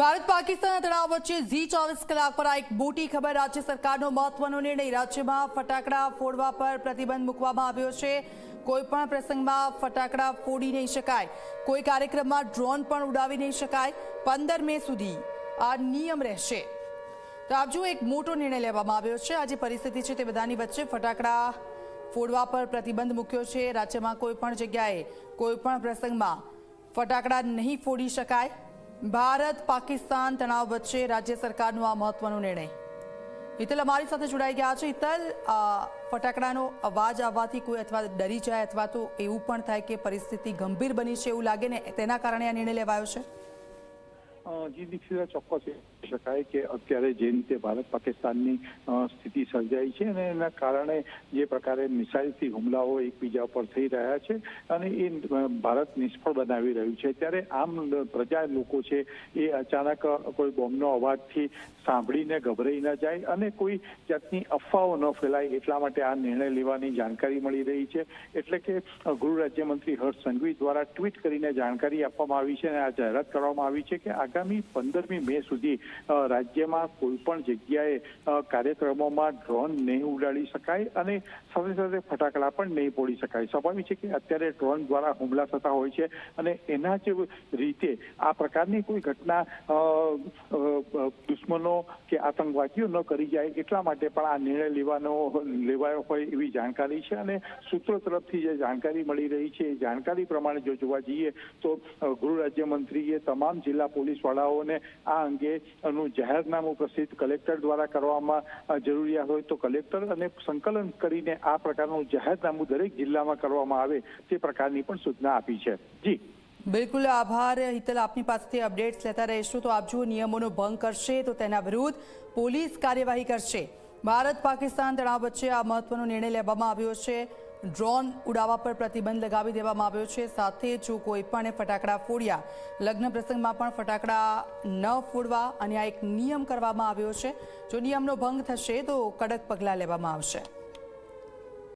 ભારત પાકિસ્તાનના તણાવ વચ્ચે ઝી ચોવીસ કલાક પર આ એક મોટી ખબર રાજ્ય સરકારનો મહત્વનો નિર્ણય રાજ્યમાં ફટાકડા ફોડવા પર પ્રતિબંધ મૂકવામાં આવ્યો છે. કોઈ પણ પ્રસંગમાં ફટાકડા ફોડી નહીં શકાય. કોઈ કાર્યક્રમમાં ડ્રોન પણ ઉડાવી નહીં શકાય. પંદર મે સુધી આ નિયમ રહેશે. તો આપ એક મોટો નિર્ણય લેવામાં આવ્યો છે. આ જે પરિસ્થિતિ છે તે બધાની વચ્ચે ફટાકડા ફોડવા પર પ્રતિબંધ મૂક્યો છે. રાજ્યમાં કોઈ પણ જગ્યાએ કોઈ પણ પ્રસંગમાં ફટાકડા નહીં ફોડી શકાય. ભારત પાકિસ્તાન તણાવ વચ્ચે રાજ્ય સરકારનો આ મહત્વનો નિર્ણય. હિતલ અમારી સાથે જોડાઈ ગયા છે. હિતલ ફટાકડાનો અવાજ આવવાથી કોઈ અથવા ડરી જાય અથવા તો એવું પણ થાય કે પરિસ્થિતિ ગંભીર બની છે એવું લાગે ને તેના કારણે આ નિર્ણય લેવાયો છે. જી દીક્ષિતા ચોક્કસ શકાય કે અત્યારે જે રીતે ભારત પાકિસ્તાનની સ્થિતિ સર્જાઈ છે અને એના કારણે જે પ્રકારે મિસાઇલથી હુમલાઓ એકબીજા ઉપર થઈ રહ્યા છે અને એ ભારત નિષ્ફળ બનાવી રહ્યું છે ત્યારે આમ પ્રજા લોકો છે એ અચાનક કોઈ બોમ્બનો અવાજથી સાંભળીને ગભરાઈ ન જાય અને કોઈ જાતની અફવાઓ ન ફેલાય એટલા માટે આ નિર્ણય લેવાની જાણકારી મળી રહી છે. એટલે કે ગૃહ રાજ્યમંત્રી હર્ષ સંઘવી દ્વારા ટ્વીટ કરીને જાણકારી આપવામાં આવી છે અને આ જાહેરાત કરવામાં આવી છે કે આગામી પંદરમી મે સુધી રાજ્યમાં કોઈ પણ જગ્યાએ કાર્યક્રમોમાં ડ્રોન નહીં ઉડાડી શકાય અને સાથે સાથે ફટાકડા પણ નહીં પોડી શકાય. સ્વાભાવિક છે કે અત્યારે ડ્રોન દ્વારા હુમલા થતા હોય છે અને એના જ રીતે આ પ્રકારની કોઈ ઘટના દુશ્મનો કે આતંકવાદીઓ ન કરી જાય એટલા માટે પણ આ નિર્ણય લેવાનો, લેવાયો હોય એવી જાણકારી છે અને સૂત્રો તરફથી જે જાણકારી મળી રહી છે, એ જાણકારી પ્રમાણે જો જોવા જઈએ તો ગૃહ રાજ્યમંત્રીએ તમામ જિલ્લા પોલીસ વડાઓને આ અંગેનું જાહેરનામું પ્રસિદ્ધ કલેક્ટર દ્વારા કરવામાં જરૂરિયાત હોય તો કલેક્ટર અને સંકલન કરીને આ પ્રકારનું જાહેરનામું દરેક જિલ્લામાં કરવામાં આવે તે પ્રકારની પણ સૂચના આપી છે. જી. બિલકુલ આભાર. હિતલ, આપની પાસેથી અપડેટ્સ લેતા રહીશું. તો આપ જો નિયમોનો ભંગ કરશે તો તેના વિરુદ્ધ પોલીસ કાર્યવાહી કરશે. ભારત પાકિસ્તાન તણાવ વચ્ચે આ મહત્વનો નિર્ણય લેવામાં આવ્યો છે. ડ્રોન ઉડાવવા પર પ્રતિબંધ લગાવી દેવામાં આવ્યો છે. સાથે જો કોઈ પણ ફટાકડા ફોડ્યા, લગ્ન પ્રસંગમાં પણ ફટાકડા ન ફોડવા અને આ એક નિયમ કરવામાં આવ્યો છે. જો નિયમનો ભંગ થશે તો કડક પગલાં લેવામાં આવશે.